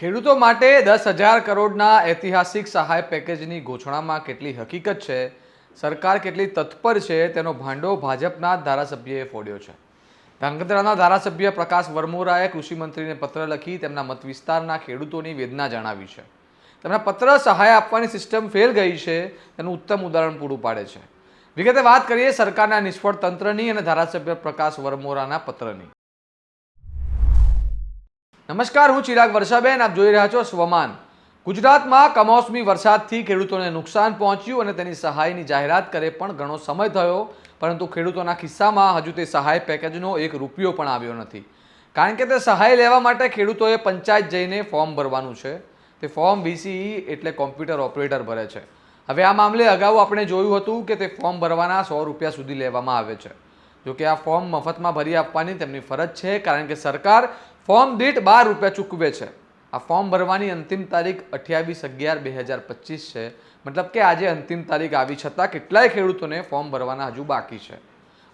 ખેડૂતો માટે દસ હજાર કરોડના ઐતિહાસિક સહાય પેકેજની ઘોષણામાં કેટલી હકીકત છે? સરકાર કેટલી તત્પર છે? તેનો ભાંડો ભાજપના ધારાસભ્યએ ફોડ્યો છે. ધાંગધ્રાના ધારાસભ્ય પ્રકાશ વરમોરાએ કૃષિમંત્રીને પત્ર લખી તેમના મત વિસ્તારના ખેડૂતોની વેદના જણાવી છે. તેમના પત્ર સહાય આપવાની સિસ્ટમ ફેલ ગઈ છે, તેનું ઉત્તમ ઉદાહરણ પૂરું પાડે છે. વિગતે વાત કરીએ સરકારના નિષ્ફળ તંત્રની અને ધારાસભ્ય પ્રકાશ વરમોરાના પત્રની. નમસ્કાર, હું ચિરાગ વર્ષાબેન, આપ જોઈ રહ્યા છો સ્વમાન. ગુજરાતમાં કમોસમી વરસાદથી ખેડૂતોને નુકસાન પહોંચ્યું અને તેની સહાયની જાહેરાત કરે પણ ઘણો સમય થયો, પરંતુ ખેડૂતોના ખિસ્સામાં હજુ તે સહાય પેકેજનો એક રૂપિયો પણ આવ્યો નથી. કારણ કે તે સહાય લેવા માટે ખેડૂતોએ પંચાયત જઈને ફોર્મ ભરવાનું છે. તે ફોર્મ વીસીઈ એટલે કોમ્પ્યુટર ઓપરેટર ભરે છે. હવે આ મામલે અગાઉ આપણે જોયું હતું કે તે ફોર્મ ભરવાના સો રૂપિયા સુધી લેવામાં આવે છે. જોકે આ ફોર્મ મફતમાં ભરી આપવાની તેમની ફરજ છે, કારણ કે સરકાર ફોર્મ દીઠ બાર રૂપિયા ચૂકવે છે. આ ફોર્મ ભરવાની અંતિમ તારીખ અઠ્યાવીસ અગિયાર બે હજાર પચીસ છે. મતલબ કે આજે અંતિમ તારીખ આવી છતાં કેટલાય ખેડૂતોને ફોર્મ ભરવાના હજુ બાકી છે.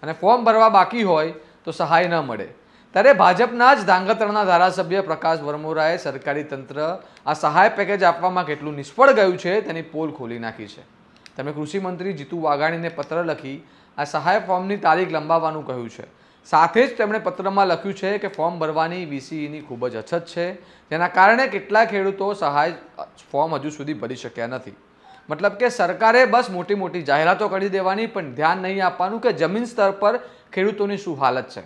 અને ફોર્મ ભરવા બાકી હોય તો સહાય ન મળે. ત્યારે ભાજપના જ ધાંગધ્રાના ધારાસભ્ય પ્રકાશ વરમોરાએ સરકારી તંત્ર આ સહાય પેકેજ આપવામાં કેટલું નિષ્ફળ ગયું છે તેની પોલ ખોલી નાખી છે. તેમણે કૃષિ મંત્રી જીતુ વાઘાણીને પત્ર લખી આ સહાય ફોર્મની તારીખ લંબાવવાનું કહ્યું છે. સાથે જ તેમણે પત્રમાં લખ્યું છે કે ફોર્મ ભરવાની વીસીઈની ખૂબ જ અછત છે, જેના કારણે કેટલા ખેડૂતો સહાય ફોર્મ હજુ સુધી ભરી શક્યા નથી. મતલબ કે સરકારે બસ મોટી મોટી જાહેરાતો કરી દેવાની, પણ ધ્યાન નહીં આપવાનું કે જમીન સ્તર પર ખેડૂતોની શું હાલત છે.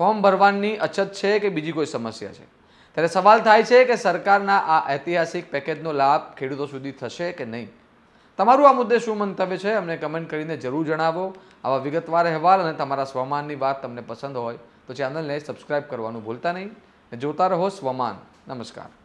ફોર્મ ભરવાની અછત છે કે બીજી કોઈ સમસ્યા છે? ત્યારે સવાલ થાય છે કે સરકારના આ ઐતિહાસિક પેકેજનો લાભ ખેડૂતો સુધી થશે કે નહીં? તમારું આ મુદ્દે શું મંતવ્ય છે? અમને કમેન્ટ કરીને જરૂર જણાવો. આવા વિગતવાર અહેવાલ અને તમારા સ્વમાનની વાત તમને પસંદ હોય તો ચેનલને સબસ્ક્રાઇબ કરવાનું ભૂલતા નહીં. જોતા રહો સ્વમાન. નમસ્કાર.